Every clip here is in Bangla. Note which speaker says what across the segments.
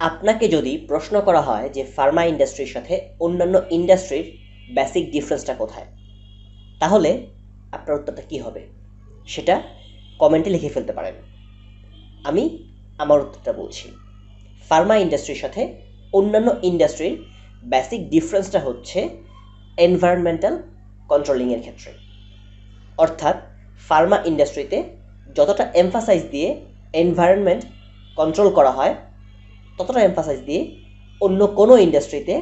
Speaker 1: আপনাকে যদি প্রশ্ন করা হয় যে ফার্মা ইন্ডাস্ট্রির সাথে অন্যান্য ইন্ডাস্ট্রির বেসিক ডিফারেন্সটা কোথায়, তাহলে আপনার উত্তরটা কী হবে? সেটা কমেন্টে লিখে ফেলতে পারেন। আমি আমার উত্তরটা বলছি। ফার্মা ইন্ডাস্ট্রির সাথে অন্যান্য ইন্ডাস্ট্রির বেসিক ডিফারেন্সটা হচ্ছে এনভায়রনমেন্টাল কন্ট্রোলিংয়ের ক্ষেত্রে। অর্থাৎ ফার্মা ইন্ডাস্ট্রিতে যতটা এমফাসাইজ দিয়ে এনভায়রনমেন্ট কন্ট্রোল করা হয় ততটা এমফাসাইজ দিয়ে অন্য কোনো ইন্ডাস্ট্রিতে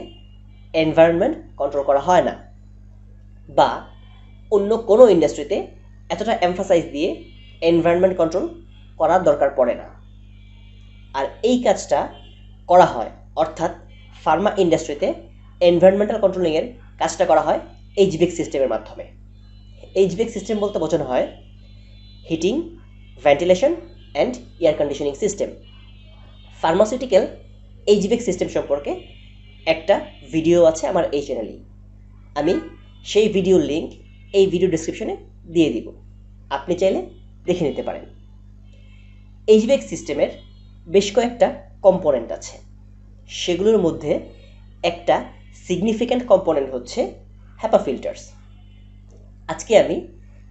Speaker 1: এনভায়রনমেন্ট কন্ট্রোল করা হয় না। বা অন্য কোনো ইন্ডাস্ট্রিতে এতটা এমফাসাইজ দিয়ে এনভায়রনমেন্ট কন্ট্রোল করার দরকার পড়ে না। আর এই কাজটা করা হয়, অর্থাৎ ফার্মা ইন্ডাস্ট্রিতে এনভায়রনমেন্টাল কন্ট্রোলিংয়ের কাজটা করা হয় এইচবিক সিস্টেমের মাধ্যমে। এইচবিক সিস্টেম বলতে বোঝানো হয় heating ventilation and air conditioning system pharmaceutical এইচবিক system সম্পর্কে একটা ভিডিও আছে আমার এই চ্যানেলেই আমি সেই ভিডিওর লিঙ্ক এই ভিডিও ডিসক্রিপশনে দিয়ে দিব। আপনি চাইলে দেখে নিতে পারেন। এইচবিক সিস্টেমের বেশ কয়েকটা কম্পোনেন্ট আছে। সেগুলোর মধ্যে একটা সিগনিফিক্যান্ট কম্পোনেন্ট হচ্ছে হ্যাপা ফিল্টার্স আজকে আমি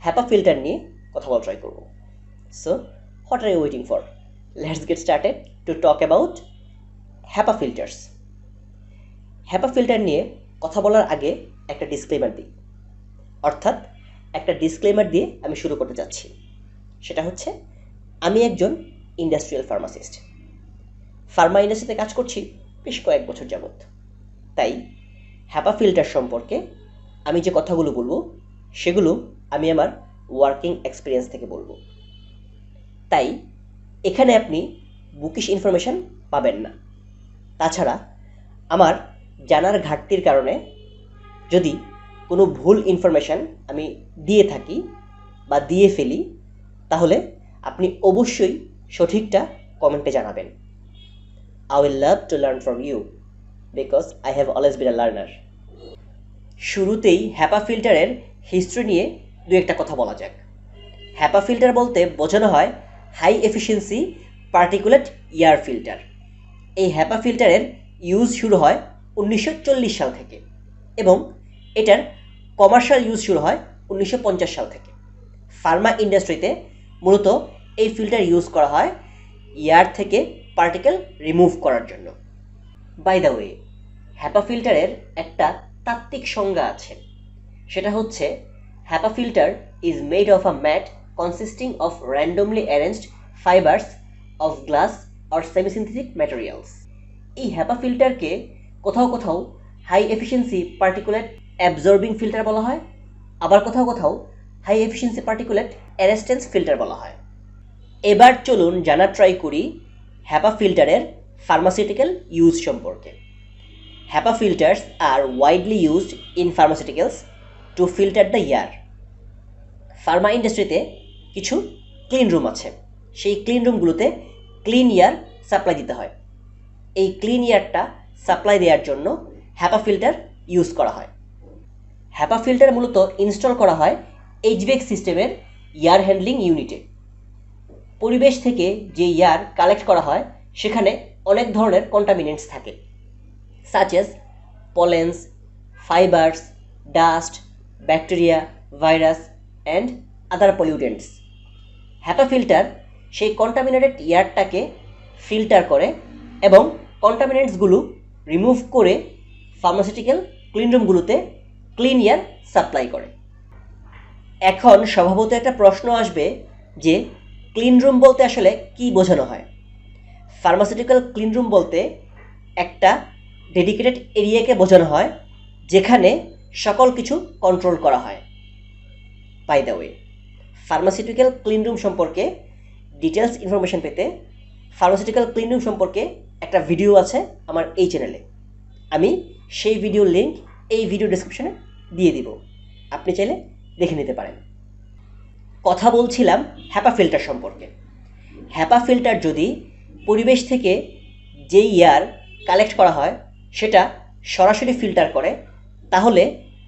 Speaker 1: হ্যাপা ফিল্টার নিয়ে কথা বলা ট্রাই করব। So what are you waiting for let's get started to talk about HEPA filters HEPA filter নিয়ে কথা বলার আগে একটা ডিসক্লেমার দিই। অর্থাৎ একটা ডিসক্লেমার দিয়ে আমি শুরু করতে যাচ্ছি। সেটা হচ্ছে, আমি একজন ইন্ডাস্ট্রিয়াল ফার্মাসিস্ট ফার্মা ইন্ডাস্ট্রিতে কাজ করছি বেশ কয়েক বছর যাবৎ। তাই হ্যাপা ফিল্টার সম্পর্কে আমি যে কথাগুলো বলব, সেগুলো আমি আমার ওয়ার্কিং এক্সপিরিয়েন্স থেকে বলব। তাই এখানে আপনি বুকিশ ইনফরমেশন পাবেন না। তাছাড়া আমার জানার ঘাটতির কারণে যদি কোনো ভুল ইনফরমেশান আমি দিয়ে থাকি বা দিয়ে ফেলি, তাহলে আপনি অবশ্যই সঠিকটা কমেন্টে জানাবেন। I will love to learn from you because I have always been a learner শুরুতেই হ্যাপা ফিল্টারের হিস্ট্রি নিয়ে দু একটা কথা বলা যাক। হ্যাপা ফিল্টার বলতে বোঝানো হয় high efficiency particulate air filter এই হ্যাপা ফিল্টারের ইউজ শুরু হয় উনিশশো চল্লিশ সাল থেকে এবং এটার কমার্শিয়াল ইউজ শুরু হয় উনিশশো পঞ্চাশ সাল থেকে। ফার্মা ইন্ডাস্ট্রিতে মূলত এই ফিল্টার ইউজ করা হয় ইয়ার থেকে পার্টিকেল রিমুভ করার জন্য। বাই দ্য ওয়ে হ্যাপা ফিল্টারের একটা তাত্ত্বিক সংজ্ঞা আছে। সেটা হচ্ছে HEPA filter is made of a mat consisting of randomly arranged fibres of glass or semisynthetic materials এই হ্যাপা ফিল্টারকে কোথাও কোথাও high efficiency particulate absorbing filter বলা হয়। আবার কোথাও কোথাও high efficiency particulate arrestance filter বলা হয়। এবার চলুন জানা ট্রাই করি হ্যাপা ফিল্টারের ফার্মাসিউটিক্যাল ইউজ সম্পর্কে। HEPA filters are widely used in pharmaceuticals to filter the air. Pharma ইন্ডাস্ট্রিতে কিছু ক্লিন রুম আছে। সেই ক্লিন রুমগুলোতে ক্লিন এয়ার সাপ্লাই দিতে হয়। এই ক্লিন এয়ারটা সাপ্লাই দেওয়ার জন্য হ্যাপা ফিল্টার ইউজ করা হয়। হ্যাপা ফিল্টার মূলত ইনস্টল করা হয় এইচবেক সিস্টেমের এয়ার হ্যান্ডলিং ইউনিটে পরিবেশ থেকে যে এয়ার কালেক্ট করা হয় সেখানে অনেক ধরনের কন্টামিনেন্টস থাকে such as pollens, dust bacteria virus and other pollutants. HEPA filter সেই কন্টামিনেটেড এয়ারটাকে ফিল্টার করে এবং কন্টামিনেন্টসগুলো রিমুভ করে ফার্মাসিউটিক্যাল ক্লিনরুমগুলোতে ক্লিন এয়ার সাপ্লাই করে। এখন স্বভাবত একটা প্রশ্ন আসবে যে ক্লিন রুম বলতে আসলে কি বোঝানো হয়? ফার্মাসিউটিক্যাল ক্লিন রুম বলতে একটা ডেডিকেটেড এরিয়াকে বোঝানো হয় যেখানে সকল কিছু কন্ট্রোল করা হয়। By the way pharmaceutical clean room সম্পর্কে ডিটেলস ইনফরমেশন পেতে ফার্মাসিউটিক্যাল ক্লিন সম্পর্কে একটা ভিডিও আছে আমার এই চ্যানেলে আমি সেই ভিডিওর লিঙ্ক এই ভিডিও ডিসক্রিপশনে দিয়ে দিব। আপনি চাইলে দেখে নিতে পারেন। কথা বলছিলাম হ্যাপা ফিল্টার সম্পর্কে। হ্যাপা ফিল্টার যদি পরিবেশ থেকে যে ইয়ার কালেক্ট করা হয়, সেটা সরাসরি ফিল্টার করে, তাহলে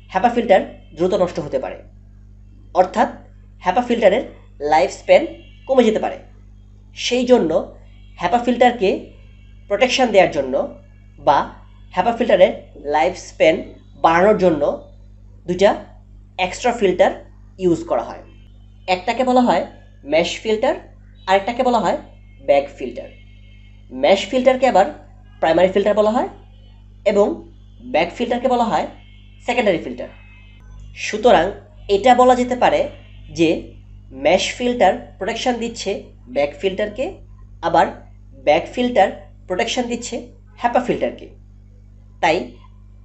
Speaker 1: হ্যাপা ফিল্টার দ্রুত নষ্ট হতে পারে। অর্থাৎ হ্যাপা ফিল্টারের লাইফ স্প্যান কমে যেতে পারে। সেই জন্য হ্যাপা ফিল্টারকে প্রোটেকশান দেওয়ার জন্য বা হ্যাপা ফিল্টারের লাইফ স্প্যান বাড়ানোর জন্য দুইটা এক্সট্রা ফিল্টার ইউজ করা হয়। একটাকে বলা হয় ম্যাশ ফিল্টার আরেকটাকে বলা হয় ব্যাক ফিল্টার ম্যাশ ফিল্টারকে আবার প্রাইমারি ফিল্টার বলা হয় এবং ব্যাক ফিল্টারকে বলা হয় সেকেন্ডারি ফিল্টার সুতরাং এটা বলা যেতে পারে যে ম্যাশ ফিল্টার প্রোটেকশন দিচ্ছে ব্যাক ফিল্টারকে আবার ব্যাক ফিল্টার প্রোটেকশন দিচ্ছে হ্যাপা ফিল্টারকে তাই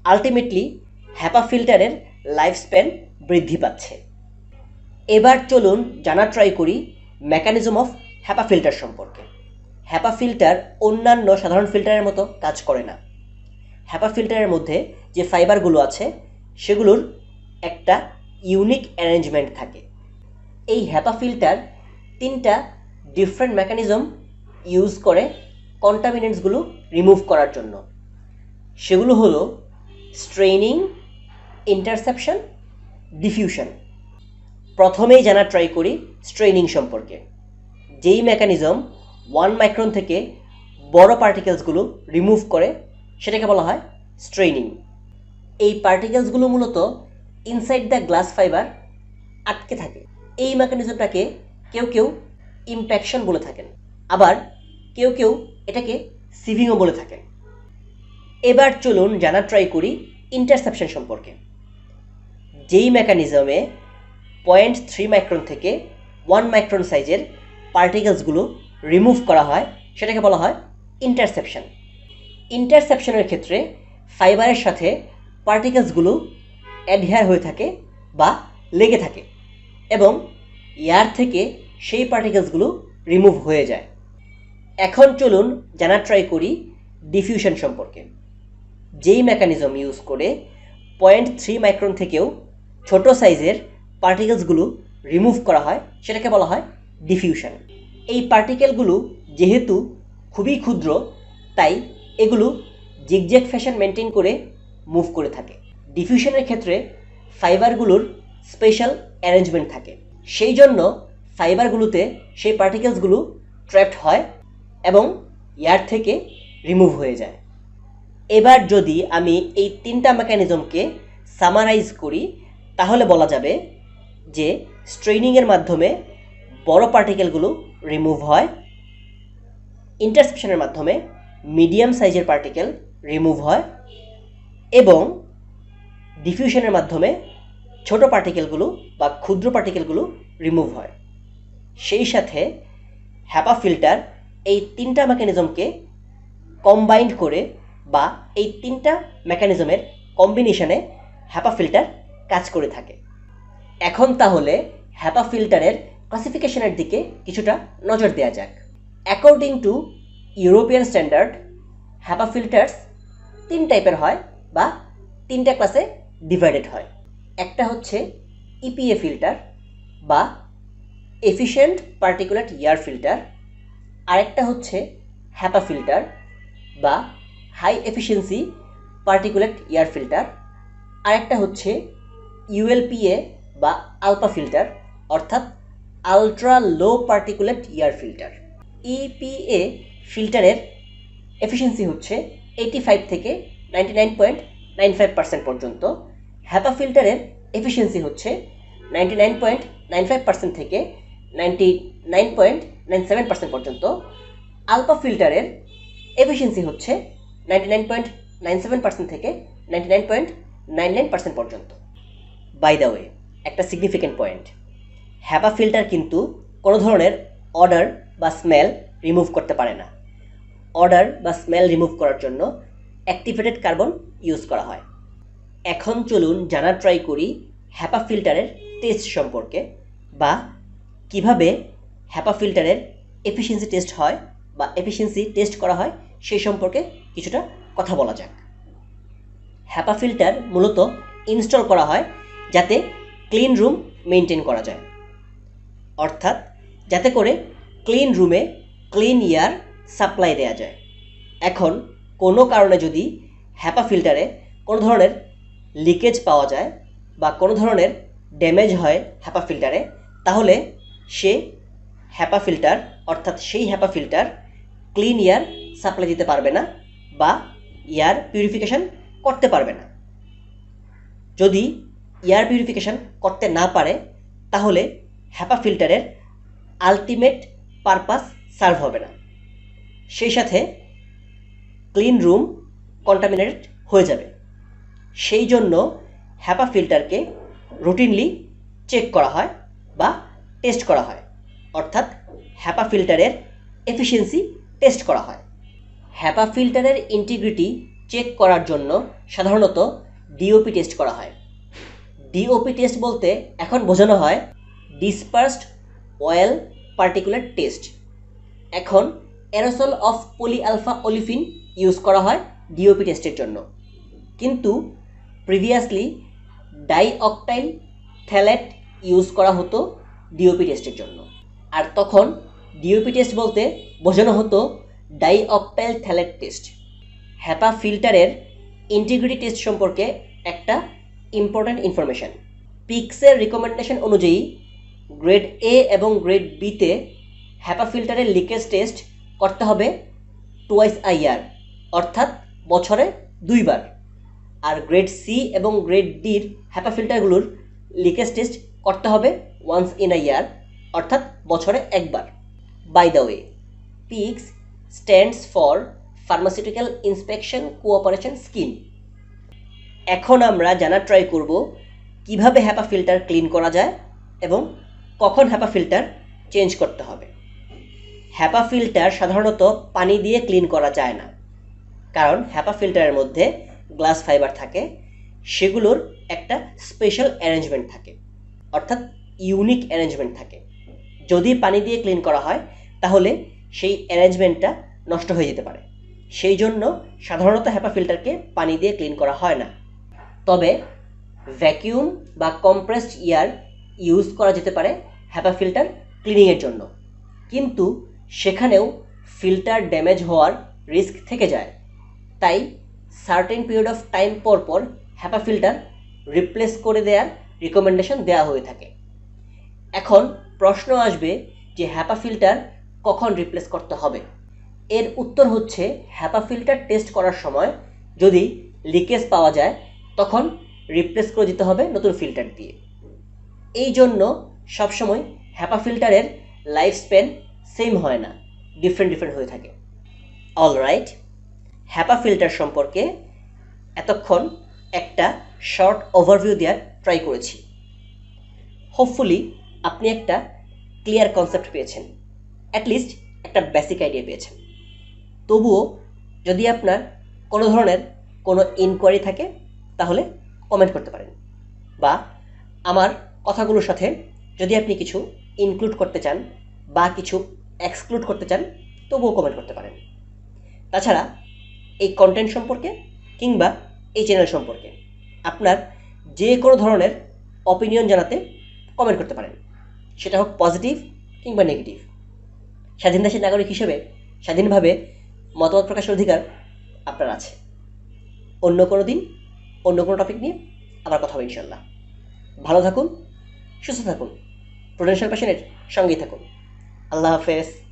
Speaker 1: আলটিমেটলি হ্যাপা ফিল্টারের লাইফ স্প্যান বৃদ্ধি পাচ্ছে। এবার চলুন জানা ট্রাই করি মেকানিজম অফ হ্যাপা ফিল্টার সম্পর্কে। হ্যাপা ফিল্টার অন্যান্য সাধারণ ফিল্টারের মতো কাজ করে না। হ্যাপা ফিল্টারের মধ্যে যে ফাইবারগুলো আছে, সেগুলোর একটা ইউনিক অ্যারেঞ্জমেন্ট থাকে। এই হ্যাপা ফিল্টার তিনটা ডিফারেন্ট মেকানিজম ইউজ করে কন্টামিনেন্টসগুলো রিমুভ করার জন্য। সেগুলো হলো স্ট্রেনিং ইন্টারসেপশন ডিফিউশন প্রথমেই জানা ট্রাই করি স্ট্রেনিং সম্পর্কে। যেই মেকানিজম ওয়ান মাইক্রন থেকে বড় পার্টিকেলসগুলো রিমুভ করে, সেটাকে বলা হয় স্ট্রেনিং এই পার্টিকেলসগুলো মূলত ইনসাইড দ্য গ্লাস ফাইবার আটকে থাকে। এই মেকানিজমটাকে কেউ কেউ ইম্প্যাকশন বলে থাকেন। আবার কেউ কেউ এটাকে সিভিংও বলে থাকেন। এবার চলুন জানা ট্রাই করি ইন্টারসেপশন সম্পর্কে। যেই মেকানিজমে পয়েন্ট থ্রি মাইক্রন থেকে ওয়ান মাইক্রন সাইজের পার্টিকেলসগুলো রিমুভ করা হয়, সেটাকে বলা হয় ইন্টারসেপশন ইন্টারসেপশনের ক্ষেত্রে ফাইবারের সাথে পার্টিকেলসগুলো অ্যাডহেয়ার হয়ে থাকে বা লেগে থাকে। এবং এয়ার থেকে সেই পার্টিকেলসগুলো রিমুভ হয়ে যায়। এখন চলুন জানা ট্রাই করি ডিফিউশন সম্পর্কে। যেই মেকানিজম ইউজ করে পয়েন্ট থ্রি মাইক্রন থেকেও ছোট সাইজের পার্টিকেলসগুলো রিমুভ করা হয়, সেটাকে বলা হয় ডিফিউশন এই পার্টিকেলগুলো যেহেতু খুবই ক্ষুদ্র, তাই এগুলো জিগজ্যাগ ফ্যাশন মেনটেন করে মুভ করে থাকে। ডিফিউশনের ক্ষেত্রে ফাইবারগুলোর স্পেশাল অ্যারেঞ্জমেন্ট থাকে। সেই জন্য ফাইবারগুলোতে সেই পার্টিকেলসগুলো ট্র্যাপড হয় এবং এয়ার থেকে রিমুভ হয়ে যায়। এবার যদি আমি এই তিনটা মেকানিজমকে সামারাইজ করি, তাহলে বলা যাবে যে স্ট্রেনিংয়ের মাধ্যমে বড় পার্টিকেলগুলো রিমুভ হয় ইন্টারসেপশনের মাধ্যমে মিডিয়াম সাইজের পার্টিকেল রিমুভ হয় এবং ডিফিউশনের মাধ্যমে ছোট পার্টিকেলগুলো বা ক্ষুদ্র পার্টিকেলগুলো রিমুভ হয়। সেই সাথে হ্যাপা ফিল্টার এই তিনটা মেকানিজমকে কম্বাইন্ড করে বা এই তিনটা মেকানিজমের কম্বিনেশনে হ্যাপা ফিল্টার কাজ করে থাকে। এখন তাহলে হ্যাপা ফিল্টারের ক্লাসিফিকেশনের দিকে কিছুটা নজর দেওয়া যাক। According to European standard HEPA filters তিন টাইপের হয় বা তিনটা ক্লাসে ডিভাইডেড হয়। একটা হচ্ছে ইপিএ ফিল্টার বা এফিশিয়েন্ট পার্টিকুলার ইয়ার ফিল্টার আরেকটা হচ্ছে হ্যাপা ফিল্টার বা high efficiency particulate air filter আরেকটা হচ্ছে ইউএলপিএ বা আলপা ফিল্টার অর্থাৎ ultra low particulate air filter EPA ফিল্টারের efficiency হচ্ছে এইটি ফাইভ থেকে ninety nine point nine five percent পর্যন্ত হ্যাপা ফিল্টারের এফিসিয়েন্সি হচ্ছে ninety nine point nine five percent থেকে ninety nine point nine seven percent পর্যন্ত। আলপা ফিল্টারের এফিসিয়েন্সি হচ্ছে ninety nine point nine seven percent থেকে ninety nine point nine nine percent পর্যন্ত। বাই দ্য ওয়ে একটা সিগনিফিক্যান্ট পয়েন্ট হ্যাপা ফিল্টার কিন্তু কোনো ধরনের অর্ডার বা স্মেল রিমুভ করতে পারে না। অর্ডার বা স্মেল রিমুভ করার জন্য অ্যাক্টিভেটেড কার্বন ইউজ করা হয়। এখন চলুন জানার ট্রাই করি হ্যাপা ফিল্টারের টেস্ট সম্পর্কে বা কীভাবে হ্যাপা ফিল্টারের এফিসিয়েন্সি টেস্ট হয় বা এফিসিয়েন্সি টেস্ট করা হয় সেই সম্পর্কে কিছুটা কথা বলা যাক। হ্যাপা ফিল্টার মূলত ইনস্টল করা হয় যাতে ক্লিন রুম মেনটেন করা যায়। অর্থাৎ যাতে করে ক্লিন রুমে ক্লিন এয়ার সাপ্লাই দেওয়া যায়। এখন কোনো কারণে যদি হ্যাপা ফিল্টারে কোনো ধরনের লিকেজ পাওয়া যায় বা কোনো ধরনের ড্যামেজ হয় হ্যাপা ফিল্টারে, তাহলে সে হ্যাপা ফিল্টার, অর্থাৎ সেই HEPA filter clean air supply দিতে পারবে না বা এয়ার পিউরিফিকেশন করতে পারবে না। যদি এয়ার পিউরিফিকেশন করতে না পারে, তাহলে হ্যাপা ফিল্টারের আলটিমেট পারপাস সার্ভ হবে না। সেই সাথে ক্লিন রুম কন্টামিনেটেড হয়ে যাবে। সেই জন্য হ্যাপা ফিল্টারকে রুটিনলি চেক করা হয় বা টেস্ট করা হয়। অর্থাৎ হ্যাপা ফিল্টারের এফিসিয়েন্সি টেস্ট করা হয়। হ্যাপা ফিল্টারের ইন্টিগ্রিটি চেক করার জন্য সাধারণত ডিওপি টেস্ট করা হয়। ডিওপি টেস্ট বলতে এখন বোঝানো হয় ডিসপার্সড অয়েল পার্টিকুলার টেস্ট এখন aerosol of poly alpha olefin use করা হয় ডিওপি টেস্টের জন্য। কিন্তু প্রিভিয়াসলি ডাইঅক্টাইল থ্যালেট ইউজ করা হতো ডিওপি টেস্টের জন্য। আর তখন ডিওপি টেস্ট বলতে বোঝানো হতো ডাইঅক্টাইল থ্যালেট টেস্ট হ্যাপা ফিল্টারের ইন্টিগ্রিটি টেস্ট সম্পর্কে একটা ইম্পর্ট্যান্ট ইনফরমেশান পিক্সের রিকমেন্ডেশন অনুযায়ী গ্রেড এ এবং গ্রেড বিতে হ্যাপা ফিল্টারের লিকেজ টেস্ট করতে হবে টুয়াইস আইয়ার অর্থাৎ বছরে দুইবার। আর গ্রেড সি এবং গ্রেড ডির হ্যাপা ফিল্টারগুলোর লিকেজ টেস্ট করতে হবে ওয়ান্স ইন আ ইয়ার অর্থাৎ বছরে একবার। By the way PICS stands for pharmaceutical inspection cooperation scheme এখন আমরা জানার ট্রাই করব কীভাবে হ্যাপা ফিল্টার ক্লিন করা যায় এবং কখন হ্যাপা ফিল্টার চেঞ্জ করতে হবে। হ্যাপা ফিল্টার সাধারণত পানি দিয়ে ক্লিন করা যায় না। কারণ হ্যাপা ফিল্টারের মধ্যে গ্লাস ফাইবার থাকে, সেগুলোর একটা স্পেশাল অ্যারেঞ্জমেন্ট থাকে। অর্থাৎ ইউনিক অ্যারেঞ্জমেন্ট থাকে। যদি পানি দিয়ে ক্লিন করা হয়, তাহলে সেই অ্যারেঞ্জমেন্টটা নষ্ট হয়ে যেতে পারে। সেই জন্য সাধারণত হ্যাপা ফিল্টারকে পানি দিয়ে ক্লিন করা হয় না। তবে ভ্যাকিউম বা কম্প্রেসড ইয়ার ইউজ করা যেতে পারে হ্যাপা ফিল্টার ক্লিনিংয়ের জন্য। কিন্তু সেখানেও ফিল্টার ড্যামেজ হওয়ার রিস্ক থেকে যায়। তাই সার্টেন পিরিয়ড অফ টাইম পর পর হ্যাপা ফিল্টার রিপ্লেস করে দেওয়ার রিকমেন্ডেশন দেওয়া হয়ে থাকে। এখন প্রশ্ন আসবে যে হ্যাপা ফিল্টার কখন রিপ্লেস করতে হবে। এর উত্তর হচ্ছে হ্যাপা ফিল্টার টেস্ট করার সময় যদি লিকেজ পাওয়া যায়, তখন রিপ্লেস করে দিতে হবে নতুন ফিল্টার দিয়ে। এই জন্য সবসময় হ্যাপা ফিল্টারের লাইফ স্প্যান সেম হয় না ডিফারেন্ট ডিফারেন্ট হয়ে থাকে। অল রাইট হ্যাপা ফিল্টার সম্পর্কে এতক্ষণ একটা শর্ট ওভারভিউ দেওয়ার ট্রাই করেছি। হোপফুলি আপনি একটা ক্লিয়ার কনসেপ্ট পেয়েছেন। অ্যাটলিস্ট একটা বেসিক আইডিয়া পেয়েছেন। তবুও যদি আপনার কোনো ধরনের কোনো ইনকোয়ারি থাকে, তাহলে কমেন্ট করতে পারেন। বা আমার কথাগুলোর সাথে যদি আপনি কিছু ইনক্লুড করতে চান বা কিছু এক্সক্লুড করতে চান, তবুও কমেন্ট করতে পারেন। তাছাড়া এই কন্টেন্ট সম্পর্কে কিংবা এই চ্যানেল সম্পর্কে আপনার যে কোনো ধরনের অপিনিয়ন জানাতে কমেন্ট করতে পারেন। সেটা হোক পজিটিভ কিংবা নেগেটিভ স্বাধীন দেশের নাগরিক হিসেবে স্বাধীনভাবে মতামত প্রকাশের অধিকার আপনার আছে। অন্য কোনো দিন, অন্য কোনো টপিক নিয়ে আবার কথা হবে ইনশাল্লাহ ভালো থাকুন, সুস্থ থাকুন প্রোডেন্সিয়াল প্যাশনের সঙ্গেই থাকুন। আল্লাহ হাফেজ।